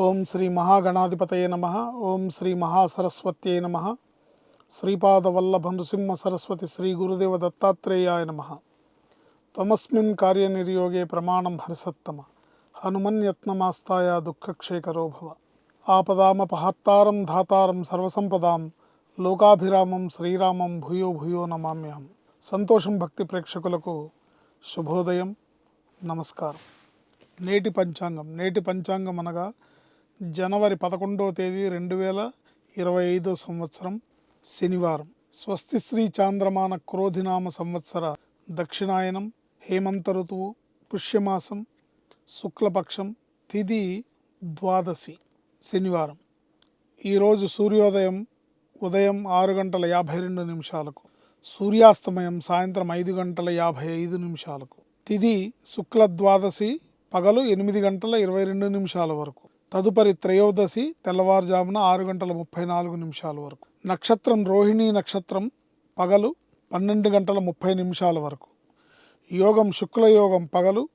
ఓం శ్రీ మహాగణాధిపతయ నమ. ఓం శ్రీ మహాసరస్వత్యై నమ. శ్రీపాదవల్లభ నృసింహ సరస్వతి శ్రీ గురుదేవ దత్తాత్రేయాయ నమ. తమస్మిన్ కార్యనిర్యోగే ప్రమాణం హరిసత్తమ. హనుమన్యత్నమాస్తాయ దుఃఖక్షేకరో భవ. ఆపదామపహర్తారం ధాతారం సర్వసంపదాం. లోకాభిరామం శ్రీరామం భూయో భూయో నమామ్యహం. సంతోషం భక్తి ప్రేక్షకులకు శుభోదయం. నమస్కారం. నేటి పంచాంగం. నేటి పంచాంగం అనగా జనవరి పదకొండవ తేదీ రెండు వేల ఇరవై ఐదో సంవత్సరం శనివారం. స్వస్తి శ్రీ చాంద్రమాన క్రోధినామ సంవత్సర దక్షిణాయనం హేమంత ఋతువు పుష్యమాసం శుక్లపక్షం తిది ద్వాదశి శనివారం. ఈరోజు సూర్యోదయం ఉదయం ఆరు గంటల యాభై రెండు నిమిషాలకు సూర్యాస్తమయం సాయంత్రం ఐదు గంటల యాభై ఐదు నిమిషాలకు తిది శుక్ల ద్వాదశి పగలు ఎనిమిది గంటల ఇరవై రెండు నిమిషాల వరకు. తదుపరి త్రయోదశి తెల్లవారుజామున ఆరు గంటల ముప్పై నాలుగు నిమిషాల వరకు. నక్షత్రం రోహిణీ నక్షత్రం పగలు పన్నెండు గంటల ముప్పై నిమిషాల వరకు. యోగం శుక్లయోగం పగలు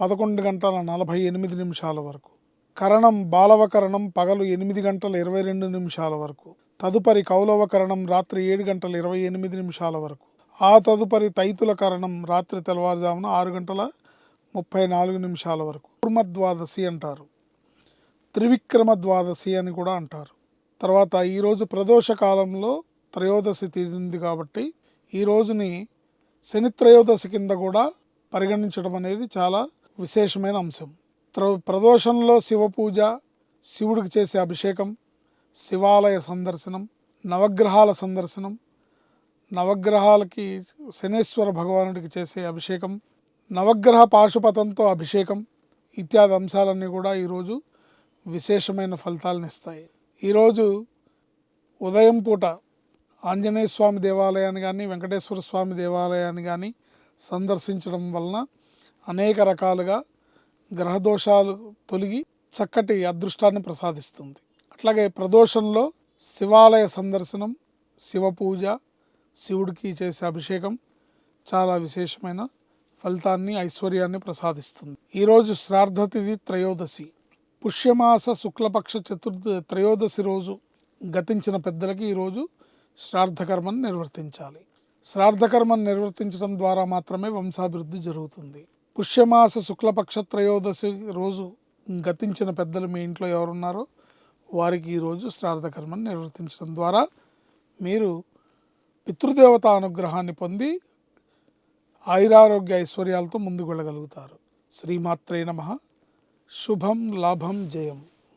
పదకొండు గంటల నలభై ఎనిమిది నిమిషాల వరకు. కరణం బాలవకరణం పగలు ఎనిమిది గంటల ఇరవై రెండు నిమిషాల వరకు. తదుపరి కౌలవకరణం రాత్రి ఏడు గంటల ఇరవై ఎనిమిది నిమిషాల వరకు. ఆ తదుపరి తైతుల కరణం రాత్రి తెల్లవారుజామున ఆరు గంటల ముప్పై నాలుగు నిమిషాల వరకు. కూర్మద్వాదశి అంటారు. త్రివిక్రమ ద్వాదశి అని కూడా అంటారు. తర్వాత ఈరోజు ప్రదోష కాలంలో త్రయోదశి తిథి ఉంది కాబట్టి ఈ రోజుని శని త్రయోదశి కింద కూడా పరిగణించడం అనేది చాలా విశేషమైన అంశం. త్ర ప్రదోషంలో శివ పూజ శివుడికి చేసే అభిషేకం శివాలయ సందర్శనం నవగ్రహాల సందర్శనం నవగ్రహాలకి శనేశ్వర భగవానుడికి చేసే అభిషేకం నవగ్రహ పాశుపతంతో అభిషేకం ఇత్యాది అంశాలన్నీ కూడా ఈరోజు విశేషమైన ఫలితాలను ఇస్తాయి ఈరోజు ఉదయం పూట ఆంజనేయ స్వామి దేవాలయాన్ని కానీ వెంకటేశ్వర స్వామి దేవాలయాన్ని కానీ సందర్శించడం వలన అనేక రకాలుగా గ్రహదోషాలు తొలగి చక్కటి అదృష్టాన్ని ప్రసాదిస్తుంది. అట్లాగే ప్రదోషంలో శివాలయ సందర్శనం శివ పూజ శివుడికి చేసే అభిషేకం చాలా విశేషమైన ఫలితాన్ని ఐశ్వర్యాన్ని ప్రసాదిస్తుంది. ఈరోజు శ్రార్ధతిథి త్రయోదశి. పుష్యమాస శుక్లపక్ష చతుర్థ త్రయోదశి రోజు గతించిన పెద్దలకి ఈరోజు శ్రాద్ధకర్మను నిర్వర్తించాలి. శ్రాద్ధకర్మను నిర్వర్తించడం ద్వారా మాత్రమే వంశాభివృద్ధి జరుగుతుంది. పుష్యమాస శుక్లపక్ష త్రయోదశి రోజు గతించిన పెద్దలు మీ ఇంట్లో ఎవరున్నారో వారికి ఈరోజు శ్రాద్ధకర్మను నిర్వర్తించడం ద్వారా మీరు పితృదేవత అనుగ్రహాన్ని పొంది ఆయురారోగ్య ఐశ్వర్యాలతో ముందుకు వెళ్ళగలుగుతారు. శ్రీమాత్రే నమ. శుభం లాభం జయం.